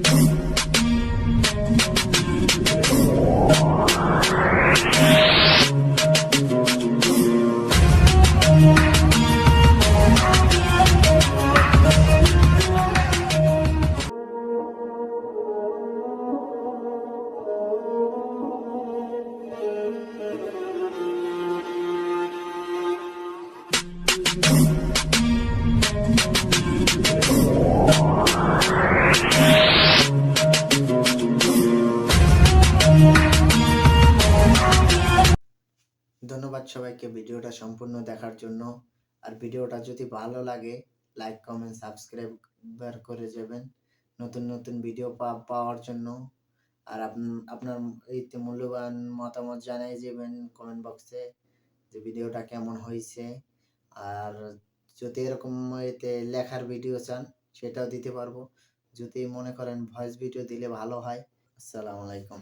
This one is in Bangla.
Boom. ধন্যবাদ সবাইকে ভিডিওটা সম্পূর্ণ দেখার জন্য। আর ভিডিওটা যদি ভালো লাগে লাইক কমেন্ট সাবস্ক্রাইব করে যাবেন। নতুন নতুন ভিডিও পাওয়ার জন্য। আর আপনার এইতে মূল্যবান মতামত জানাই যাবেন কমেন্ট বক্সে যে ভিডিওটা কেমন হয়েছে। আর যদি এরকম এতে লেখার ভিডিও চান, সেটাও দিতে পারব। যদি মনে করেন ভয়েস ভিডিও দিলে ভালো হয়, আসসালামু আলাইকুম।